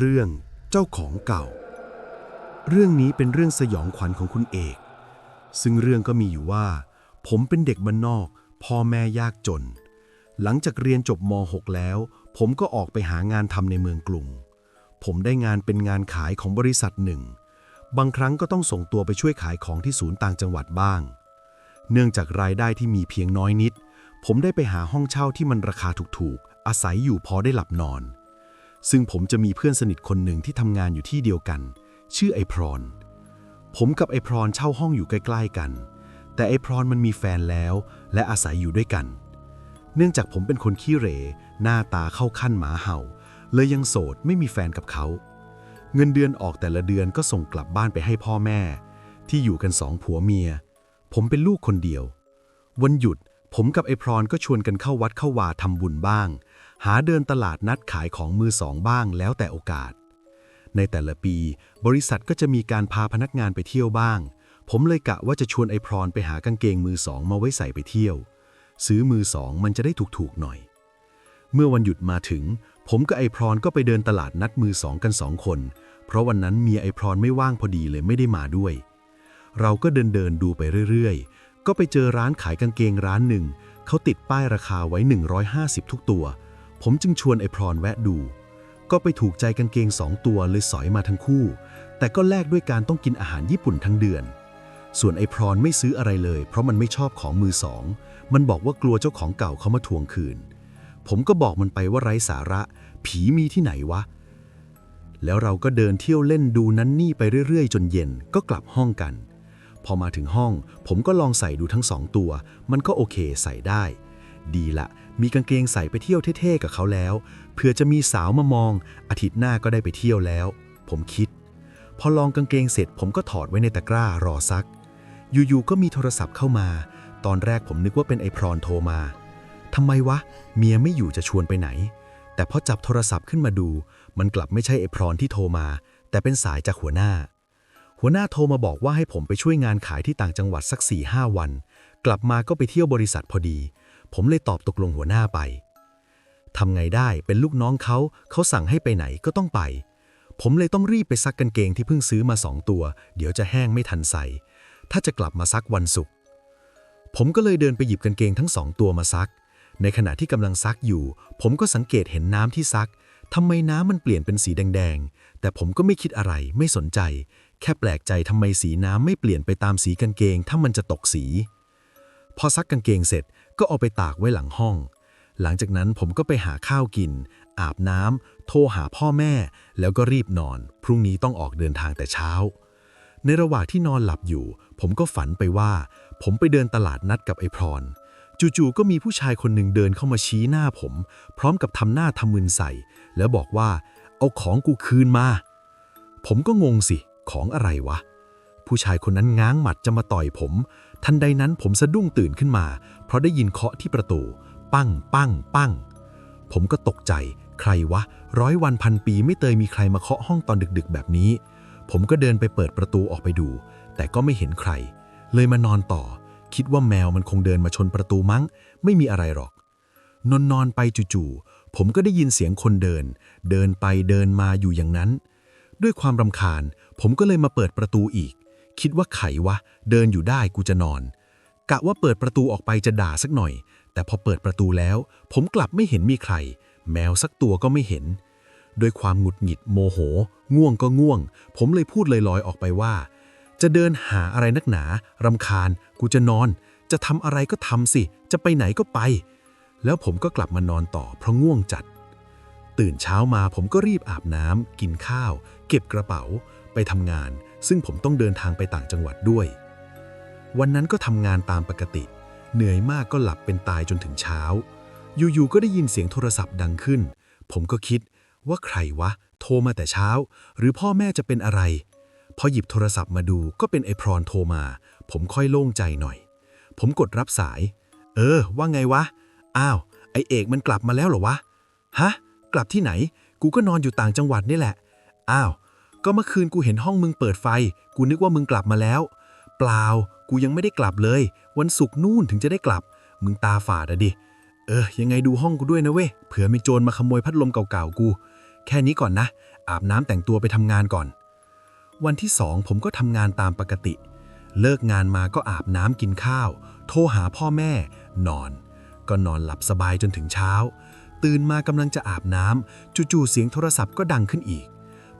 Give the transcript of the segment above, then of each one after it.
เรื่องเจ้าของเก่า เรื่องนี้เป็นเรื่องสยองขวัญของคุณเอก ซึ่งเรื่องก็มีอยู่ว่า ผมเป็นเด็กบ้านนอก พ่อแม่ยากจน หลังจากเรียนจบม .6 แล้ว ผมก็ออกไปหางานทำในเมืองกรุง ผมได้งานเป็นงานขายของบริษัทหนึ่ง บางครั้งก็ต้องส่งตัวไปช่วยขายของที่ศูนย์ต่างจังหวัดบ้าง เนื่องจากรายได้ที่มีเพียงน้อยนิด ผมได้ไปหาห้องเช่าที่มันราคาถูกๆ อาศัยอยู่พอได้หลับนอน ซึ่งผมจะมีเพื่อนสนิทคนหนึ่งที่ทำงานอยู่ที่เดียวกัน ชื่อไอพรอนผมกับไอพรอนเช่าห้องอยู่ใกล้ ๆกัน แต่ไอพรอนมันมีแฟนแล้ว และอาศัยอยู่ด้วยกัน เนื่องจากผมเป็นคนขี้เหร่หน้าตาเข้าขั้นหมาเห่า เลยยังโสดไม่มีแฟนกับเขา เงินเดือนออกแต่ละเดือนก็ส่งกลับบ้านไปให้พ่อแม่ ที่อยู่กันสองผัวเมีย ผมเป็นลูกคนเดียว วันหยุดผมกับไอพรอนก็ชวนกันเข้าวัดเข้าวาทำบุญบ้าง หาเดินตลาดนัดขายของมือสองบ้างแล้วแต่โอกาส ในแต่ละปี บริษัทก็จะมีการพาพนักงานไปเที่ยวบ้าง ผมเลยกะว่าจะชวนไอพรอนไปหากางเกงมือสองมาไว้ใส่ไปเที่ยว ซื้อมือสองมันจะได้ถูกๆหน่อย เมื่อวันหยุดมาถึง ผมกับไอพรอนก็ไปเดินตลาดนัดมือสองกันสองคน เพราะวันนั้นเมียไอพรอนไม่ว่างพอดีเลยไม่ได้มาด้วย เราก็เดินเดินดูไปเรื่อยๆ ก็ไปเจอร้านขายกางเกงร้านหนึ่งเขาติดป้ายราคาไว้ 150 ทุกตัว ผมจึงชวนไอพรอนแวะดู ก็ไปถูกใจกางเกงสองตัวเลยสอยมาทั้งคู่ แต่ก็แลกด้วยการต้องกินอาหารญี่ปุ่นทั้งเดือน ส่วนไอพรอนไม่ซื้ออะไรเลย เพราะมันไม่ชอบของมือสอง มันบอกว่ากลัวเจ้าของเก่าเขามาทวงคืน ผมก็บอกมันไปว่าไร้สาระ ผีมีที่ไหนวะ แล้วเราก็เดินเที่ยวเล่นดูนั้นนี่ไปเรื่อยๆ จนเย็นก็กลับห้องกัน พอมาถึงห้อง ผมก็ลองใส่ดูทั้งสองตัว มันก็โอเคใส่ได้ ดีละ มีกางเกงใส่ไปเที่ยวเท่ๆกับเขาแล้วเผื่อจะมีสาวมามอง อาทิตย์หน้าก็ได้ไปเที่ยวแล้ว ผมคิด พอลองกางเกงเสร็จผมก็ถอดไว้ในตะกร้ารอซัก อยู่ๆก็มีโทรศัพท์เข้ามา ตอนแรกผมนึกว่าเป็นไอพรอนโทรมาทำไมวะ เมียไม่อยู่จะชวนไปไหน แต่พอจับโทรศัพท์ขึ้นมาดู มันกลับไม่ใช่ไอพรอนที่โทรมา แต่เป็นสายจากหัวหน้า หัวหน้าโทรมาบอกว่าให้ผมไปช่วยงานขายที่ต่างจังหวัดสัก4ี่ห้าวัน กลับมาก็ไปเที่ยวบริษัทพอดี ผมเลยตอบตกลงหัวหน้าไปทำไงได้เป็นลูกน้องเขา เขาสั่งให้ไปไหนก็ต้องไป ผมเลยต้องรีบไปซักกางเกงที่เพิ่งซื้อมาสองตัว เดี๋ยวจะแห้งไม่ทันใส่ ถ้าจะกลับมาซักวันศุกร์ผมก็เลยเดินไปหยิบกางเกงทั้งสองตัวมาซัก ในขณะที่กำลังซักอยู่ ผมก็สังเกตเห็นน้ำที่ซักทำไมน้ำมันเปลี่ยนเป็นสีแดงๆ แต่ผมก็ไม่คิดอะไรไม่สนใจ แค่แปลกใจทำไมสีน้ำไม่เปลี่ยนไปตามสีกางเกงถ้ามันจะตกสี พอซักกางเกงเสร็จ ก็เอาไปตากไว้หลังห้อง หลังจากนั้นผมก็ไปหาข้าวกิน อาบน้ำโทรหาพ่อแม่ แล้วก็รีบนอน พรุ่งนี้ต้องออกเดินทางแต่เช้า ในระหว่างที่นอนหลับอยู่ ผมก็ฝันไปว่า ผมไปเดินตลาดนัดกับไอ้พรจู่ๆก็มีผู้ชายคนหนึ่งเดินเข้ามาชี้หน้าผม พร้อมกับทำหน้าทำมึนใส่ แล้วบอกว่า เอาของกูคืนมา ผมก็งงสิ ของอะไรวะ ผู้ชายคนนั้นง้างหมัดจะมาต่อยผม ทันใดนั้นผมสะดุ้งตื่นขึ้นมา เพราะได้ยินเคาะที่ประตู ปั้ง ปั้ง ปั้ง ผมก็ตกใจ ใครวะ ร้อยวันพันปีไม่เตยมีใครมาเคาะห้องตอนดึกๆ แบบนี้ ผมก็เดินไปเปิดประตูออกไปดู แต่ก็ไม่เห็นใคร เลยมานอนต่อ คิดว่าแมวมันคงเดินมาชนประตูมั้ง ไม่มีอะไรหรอก นอนนอนไปจู่ๆ ผมก็ได้ยินเสียงคนเดิน เดินไปเดินมาอยู่อย่างนั้น ด้วยความรำคาญ ผมก็เลยมาเปิดประตูอีก คิดว่าไขวะ เดินอยู่ได้กูจะนอน กะว่าเปิดประตูออกไปจะด่าสักหน่อย แต่พอเปิดประตูแล้ว ผมกลับไม่เห็นมีใคร แมวสักตัวก็ไม่เห็น ด้วยความหงุดหงิดโมโห ง่วงก็ง่วง ผมเลยพูดลอยๆออกไปว่า จะเดินหาอะไรนักหนารำคาญ กูจะนอน จะทำอะไรก็ทำสิ จะไปไหนก็ไป แล้วผมก็กลับมานอนต่อเพราะง่วงจัดตื่นเช้ามาผมก็รีบอาบน้ำกินข้าว เก็บกระเป๋า ไปทำงาน ซึ่งผมต้องเดินทางไปต่างจังหวัดด้วย วันนั้นก็ทำงานตามปกติ เหนื่อยมากก็หลับเป็นตายจนถึงเช้า อยู่ๆก็ได้ยินเสียงโทรศัพท์ดังขึ้น ผมก็คิดว่าใครวะ โทรมาแต่เช้า หรือพ่อแม่จะเป็นอะไร พอหยิบโทรศัพท์มาดูก็เป็นไอพรอนโทรมา ผมค่อยโล่งใจหน่อย ผมกดรับสาย เออ ว่าไงวะ อ้าว ไอเอกมันกลับมาแล้วเหรอวะ ฮะ กลับที่ไหน กูก็นอนอยู่ต่างจังหวัดนี่แหละ อ้าว ก็เมื่อคืนกูเห็นห้องมึงเปิดไฟ กูนึกว่ามึงกลับมาแล้ว เปล่า กูยังไม่ได้กลับเลย วันศุกร์นู่นถึงจะได้กลับ มึงตาฝาดอะดิ เออ ยังไงดูห้องกูด้วยนะเว้ย เผื่อมีโจรมาขโมยพัดลมเก่าๆกู แค่นี้ก่อนนะ อาบน้ำแต่งตัวไปทำงานก่อน วันที่สองผมก็ทำงานตามปกติ เลิกงานมาก็อาบน้ำกินข้าว โทรหาพ่อแม่ นอน ก็นอนหลับสบายจนถึงเช้า ตื่นมากำลังจะอาบน้ำจู่ๆเสียงโทรศัพท์ก็ดังขึ้นอีก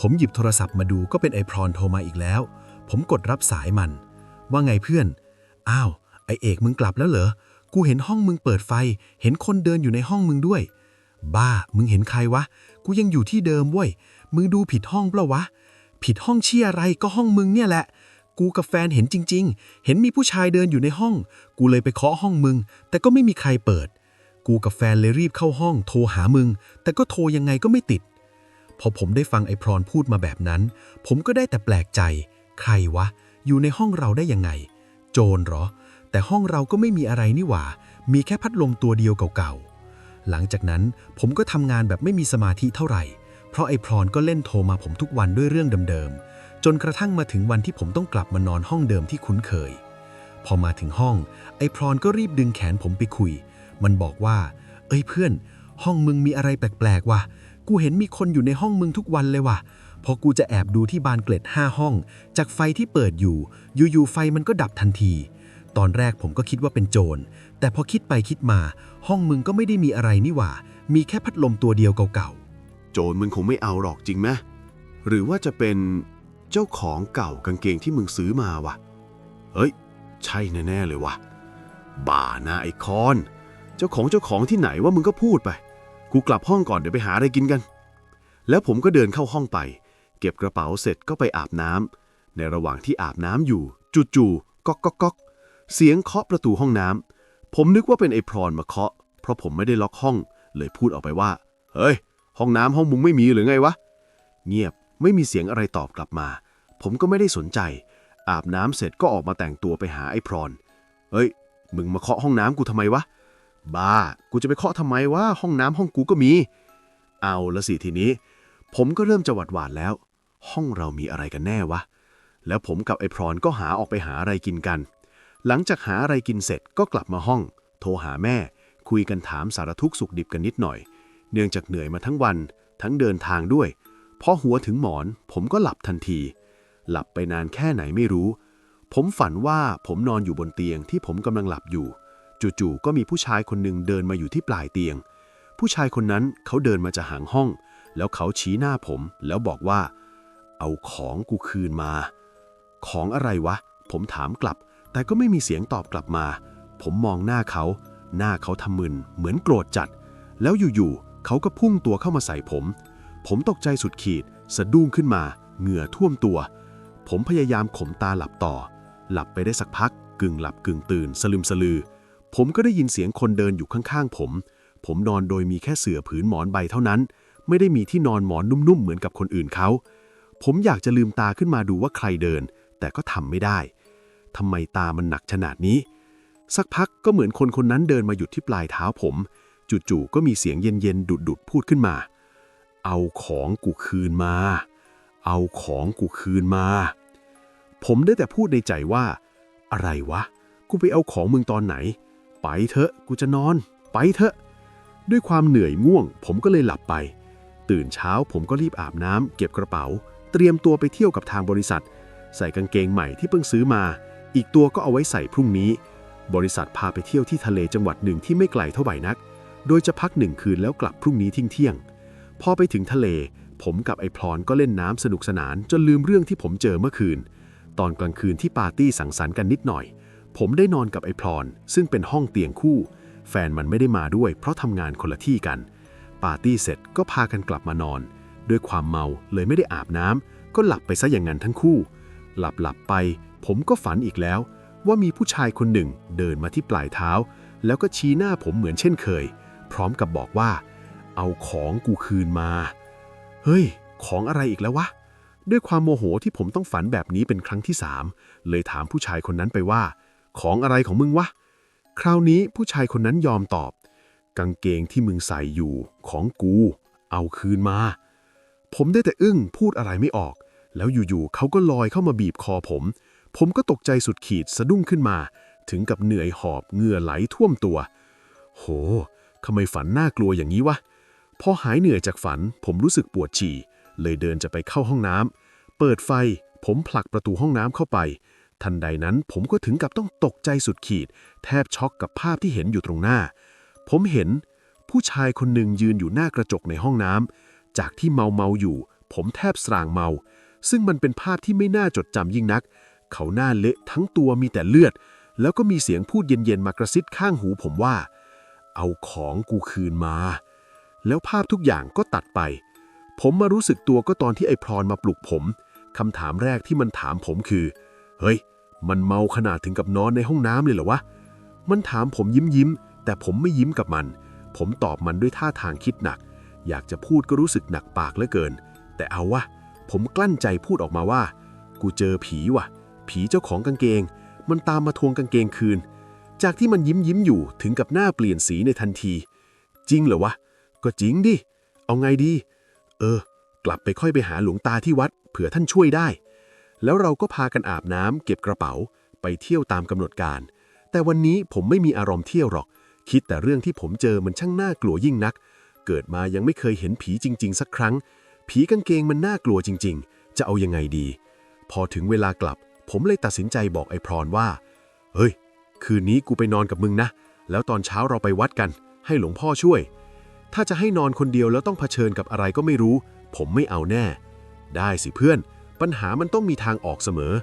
ผมหยิบโทรศัพท์มาดูก็เป็นไอพรอนโทรมาอีกแล้ว ผมกดรับสายมัน ว่าไงเพื่อน อ้าว ไอเอกมึงกลับแล้วเหรอ กูเห็นห้องมึงเปิดไฟ เห็นคนเดินอยู่ในห้องมึงด้วย บ้า มึงเห็นใครวะ กูยังอยู่ที่เดิมเว้ย มึงดูผิดห้องเปล่าวะ ผิดห้องเชี่ยอะไรก็ห้องมึงเนี่ยแหละ กูกับแฟนเห็นจริง ๆ เห็นมีผู้ชายเดินอยู่ในห้อง กูเลยไปเคาะห้องมึง แต่ก็ไม่มีใครเปิด กูกับแฟนเลยรีบเข้าห้อง โทรหามึง แต่ก็โทรยังไงก็ไม่ติด พอผมได้ฟังไอ้พรอนพูดมาแบบนั้น ผมก็ได้แต่แปลกใจ ใครวะ อยู่ในห้องเราได้ยังไง โจรเหรอ แต่ห้องเราก็ไม่มีอะไรนี่หว่า มีแค่พัดลมตัวเดียวเก่าๆ หลังจากนั้นผมก็ทำงานแบบไม่มีสมาธิเท่าไหร่ เพราะไอ้พรอนก็เล่นโทรมาผมทุกวันด้วยเรื่องเดิมๆ จนกระทั่งมาถึงวันที่ผมต้องกลับมานอนห้องเดิมที่คุ้นเคย พอมาถึงห้อง ไอ้พรอนก็รีบดึงแขนผมไปคุย มันบอกว่า เอ้ยเพื่อน ห้องมึงมีอะไรแปลกๆว่ะ กูเห็นมีคนอยู่ในห้องมึงทุกวันเลยว่ะ พอกูจะแอบดูที่บานเกล็ดห้าห้อง จากไฟที่เปิดอยู่ อยู่ๆไฟมันก็ดับทันที ตอนแรกผมก็คิดว่าเป็นโจร แต่พอคิดไปคิดมา ห้องมึงก็ไม่ได้มีอะไรนี่หว่า มีแค่พัดลมตัวเดียวเก่าๆ โจรมึงคงไม่เอาหรอกจริงไหมหรือว่าจะเป็นเจ้าของเก่ากางเกงที่มึงซื้อมาวะเฮ้ย ใช่แน่ๆเลยวะบ้านะไอคอน เจ้าของเจ้าของที่ไหนว่ามึงก็พูดไป กูกลับห้องก่อนเดี๋ยวไปหาอะไรกินกัน แล้วผมก็เดินเข้าห้องไป เก็บกระเป๋าเสร็จก็ไปอาบน้ำในระหว่างที่อาบน้ำอยู่ จู่ๆก๊อกก๊อกก๊อกเสียงเคาะประตูห้องน้ำผมนึกว่าเป็นไอ้พรอนมาเคาะ เพราะผมไม่ได้ล็อกห้อง เลยพูดออกไปว่า เฮ้ย ห้องน้ำห้องมึงไม่มีหรือไงวะ เงียบไม่มีเสียงอะไรตอบกลับมา ผมก็ไม่ได้สนใจ อาบน้ำเสร็จก็ออกมาแต่งตัวไปหาไอ้พรอนเฮ้ย มึงมาเคาะห้องน้ำกูทำไมวะ บ้า กูจะไปเคาะทำไมวะห้องน้ำห้องกูก็มี เอาละสิทีนี้ ผมก็เริ่มจะหวาดหวาดแล้ว ห้องเรามีอะไรกันแน่วะ แล้วผมกับไอ้พรอนก็หาออกไปหาอะไรกินกัน หลังจากหาอะไรกินเสร็จก็กลับมาห้อง โทรหาแม่ คุยกันถามสารทุกสุขดิบกันนิดหน่อย เนื่องจากเหนื่อยมาทั้งวัน ทั้งเดินทางด้วย พอหัวถึงหมอน ผมก็หลับทันที หลับไปนานแค่ไหนไม่รู้ ผมฝันว่าผมนอนอยู่บนเตียงที่ผมกำลังหลับอยู่ จู่ๆก็มีผู้ชายคนหนึ่งเดินมาอยู่ที่ปลายเตียง ผู้ชายคนนั้นเขาเดินมาจากหางห้อง แล้วเขาชี้หน้าผมแล้วบอกว่า เอาของกูคืนมา ของอะไรวะ ผมถามกลับ แต่ก็ไม่มีเสียงตอบกลับมา ผมมองหน้าเขา หน้าเขาทำมึน เหมือนโกรธจัด แล้วอยู่ๆเขาก็พุ่งตัวเข้ามาใส่ผม ผมตกใจสุดขีด สะดุ้งขึ้นมา เหงื่อท่วมตัว ผมพยายามข่มตาหลับต่อ หลับไปได้สักพัก กึ่งหลับกึ่งตื่น สลึมสลือ ผมก็ได้ยินเสียงคนเดินอยู่ข้างๆผม ผมนอนโดยมีแค่เสื่อผืนหมอนใบเท่านั้น ไม่ได้มีที่นอนหมอนนุ่มๆ เหมือนกับคนอื่นเขา ผมอยากจะลืมตาขึ้นมาดูว่าใครเดิน แต่ก็ทำไม่ได้ ทำไมตามันหนักขนาดนี้ สักพักก็เหมือนคนคนนั้นเดินมาหยุดที่ปลายเท้าผม จู่ๆ ก็มีเสียงเย็นๆ ดุดๆ พูดขึ้นมา เอาของกูคืนมา เอาของกูคืนมา ผมได้แต่พูดในใจว่า อะไรวะ กูไปเอาของมึงตอนไหน ไปเถอะกูจะนอน ไปเถอะ ด้วยความเหนื่อยง่วง ผมก็เลยหลับไป ตื่นเช้าผมก็รีบอาบน้ำเก็บกระเป๋า เตรียมตัวไปเที่ยวกับทางบริษัท ใส่กางเกงใหม่ที่เพิ่งซื้อมา อีกตัวก็เอาไว้ใส่พรุ่งนี้ บริษัทพาไปเที่ยวที่ทะเลจังหวัดหนึ่งที่ไม่ไกลเท่าไหร่นัก โดยจะพักหนึ่งคืนแล้วกลับพรุ่งนี้ทิ้งเที่ยงพอไปถึงทะเล ผมกับไอ้พลอนก็เล่นน้ำสนุกสนาน จนลืมเรื่องที่ผมเจอเมื่อคืน ตอนกลางคืนที่ปาร์ตี้สังสรรค์กันนิดหน่อย ผมได้นอนกับไอ้พลอน ซึ่งเป็นห้องเตียงคู่ แฟนมันไม่ได้มาด้วย เพราะทำงานคนละที่กัน ปาร์ตี้เสร็จก็พากันกลับมานอน ด้วยความเมาเลยไม่ได้อาบน้ำก็หลับไปซะอย่างนั้นทั้งคู่ หลับหลับไป ผมก็ฝันอีกแล้ว ว่ามีผู้ชายคนหนึ่งเดินมาที่ปลายเท้า แล้วก็ชี้หน้าผมเหมือนเช่นเคย พร้อมกับบอกว่า เอาของกูคืนมา เฮ้ย ของอะไรอีกแล้ววะด้วยความโมโหที่ผมต้องฝันแบบนี้เป็นครั้งที่สามเลยถามผู้ชายคนนั้นไปว่า ของอะไรของมึงวะ คราวนี้ผู้ชายคนนั้นยอมตอบ กางเกงที่มึงใส่อยู่ของกู เอาคืนมา ผมได้แต่อึ้งพูดอะไรไม่ออก แล้วอยู่ๆเขาก็ลอยเข้ามาบีบคอผม ผมก็ตกใจสุดขีดสะดุ้งขึ้นมา ถึงกับเหนื่อยหอบเหงื่อไหลท่วมตัว โหทำไมฝันน่ากลัวอย่างนี้วะ พอหายเหนื่อยจากฝัน ผมรู้สึกปวดฉี่ เลยเดินจะไปเข้าห้องน้ำเปิดไฟ ผมผลักประตูห้องน้ำเข้าไป ทันใดนั้นผมก็ถึงกับต้องตกใจสุดขีด แทบช็อกกับภาพที่เห็นอยู่ตรงหน้า ผมเห็นผู้ชายคนหนึ่งยืนอยู่หน้ากระจกในห้องน้ำจากที่เมาเมาอยู่ ผมแทบสร่างเมา ซึ่งมันเป็นภาพที่ไม่น่าจดจำยิ่งนัก เขาหน้าเละทั้งตัวมีแต่เลือด แล้วก็มีเสียงพูดเย็นๆมากระซิบข้างหูผมว่า เอาของกูคืนมา แล้วภาพทุกอย่างก็ตัดไป ผมมารู้สึกตัวก็ตอนที่ไอ้พรอนมาปลุกผมคำถามแรกที่มันถามผมคือ เฮ้ย มันเมาขนาดถึงกับนอนในห้องน้ำเลยเหรอวะ มันถามผมยิ้มยิ้ม แต่ผมไม่ยิ้มกับมัน ผมตอบมันด้วยท่าทางคิดหนัก อยากจะพูดก็รู้สึกหนักปากเหลือเกิน แต่เอาวะ ผมกลั้นใจพูดออกมาว่า กูเจอผีว่ะ ผีเจ้าของกางเกง มันตามมาทวงกางเกงคืน จากที่มันยิ้มยิ้มอยู่ถึงกับหน้าเปลี่ยนสีในทันที จริงเหรอวะ ก็จริงดิ เอาไงดี เออ กลับไปค่อยไปหาหลวงตาที่วัด เผื่อท่านช่วยได้ แล้วเราก็พากันอาบน้ำเก็บกระเป๋า ไปเที่ยวตามกำหนดการ แต่วันนี้ผมไม่มีอารมณ์เที่ยวหรอก คิดแต่เรื่องที่ผมเจอมันช่างน่ากลัวยิ่งนัก เกิดมายังไม่เคยเห็นผีจริง ๆ สักครั้ง ผีกางเกงมันน่ากลัวจริง ๆ จะเอายังไงดี พอถึงเวลากลับ ผมเลยตัดสินใจบอกไอ้พรว่า เฮ้ย คืนนี้กูไปนอนกับมึงนะ แล้วตอนเช้าเราไปวัดกัน ให้หลวงพ่อช่วย ถ้าจะให้นอนคนเดียวแล้วต้องเผชิญกับอะไรก็ไม่รู้ ผมไม่เอาแน่ ได้สิเพื่อน ปัญหามันต้องมีทางออกเสมอ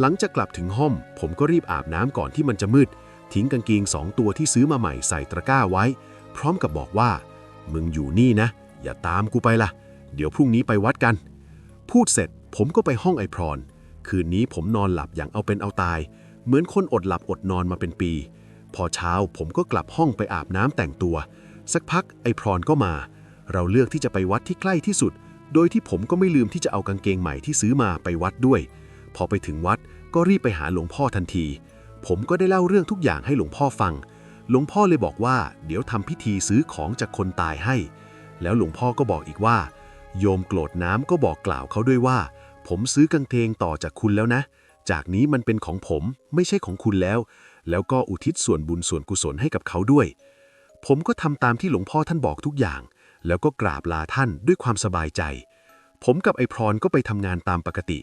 หลังจากกลับถึงห้องผมก็รีบอาบน้ำก่อนที่มันจะมืด ทิ้งกางเกงสองตัวที่ซื้อมาใหม่ใส่ตะกร้าไว้ พร้อมกับบอกว่า มึงอยู่นี่นะ อย่าตามกูไปละเดี๋ยวพรุ่งนี้ไปวัดกัน พูดเสร็จผมก็ไปห้องไอพรอนคืนนี้ผมนอนหลับอย่างเอาเป็นเอาตาย เหมือนคนอดหลับอดนอนมาเป็นปี พอเช้าผมก็กลับห้องไปอาบน้ำแต่งตัว สักพักไอพรอนก็มา เราเลือกที่จะไปวัดที่ใกล้ที่สุด โดยที่ผมก็ไม่ลืมที่จะเอากางเกงใหม่ที่ซื้อมาไปวัดด้วย พอไปถึงวัดก็รีบไปหาหลวงพ่อทันที ผมก็ได้เล่าเรื่องทุกอย่างให้หลวงพ่อฟัง หลวงพ่อเลยบอกว่า เดี๋ยวทำพิธีซื้อของจากคนตายให้ แล้วหลวงพ่อก็บอกอีกว่า โยมโกรธน้ำก็บอกกล่าวเขาด้วยว่า ผมซื้อกางเกงต่อจากคุณแล้วนะ จากนี้มันเป็นของผมไม่ใช่ของคุณแล้ว แล้วก็อุทิศส่วนบุญส่วนกุศลให้กับเขาด้วย ผมก็ทำตามที่หลวงพ่อท่านบอกทุกอย่าง แล้วก็กราบลาท่านด้วยความสบายใจ ผมกับไอพรอนก็ไปทำงานตามปกติ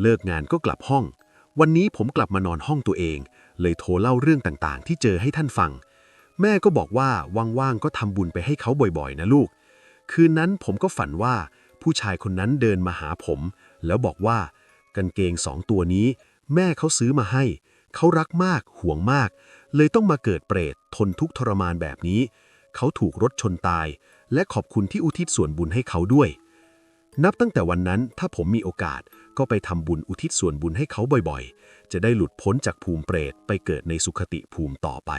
เลิกงานก็กลับห้อง วันนี้ผมกลับมานอนห้องตัวเอง เลยโทรเล่าเรื่องต่างๆ ที่เจอให้ท่านฟัง แม่ก็บอกว่าว่างๆก็ทำบุญไปให้เขาบ่อยๆ นะลูก คืนนั้นผมก็ฝันว่าผู้ชายคนนั้นเดินมาหาผม แล้วบอกว่ากางเกงสองตัวนี้ แม่เขาซื้อมาให้ เขารักมากห่วงมาก เลยต้องมาเกิดเปรตทนทุกข์ทรมานแบบนี้ เขาถูกรถชนตาย และขอบคุณที่อุทิศส่วนบุญให้เขาด้วย นับตั้งแต่วันนั้นถ้าผมมีโอกาสก็ไปทำบุญอุทิศส่วนบุญให้เขาบ่อยๆ จะได้หลุดพ้นจากภูมิเปรตไปเกิดในสุขติภูมิต่อไป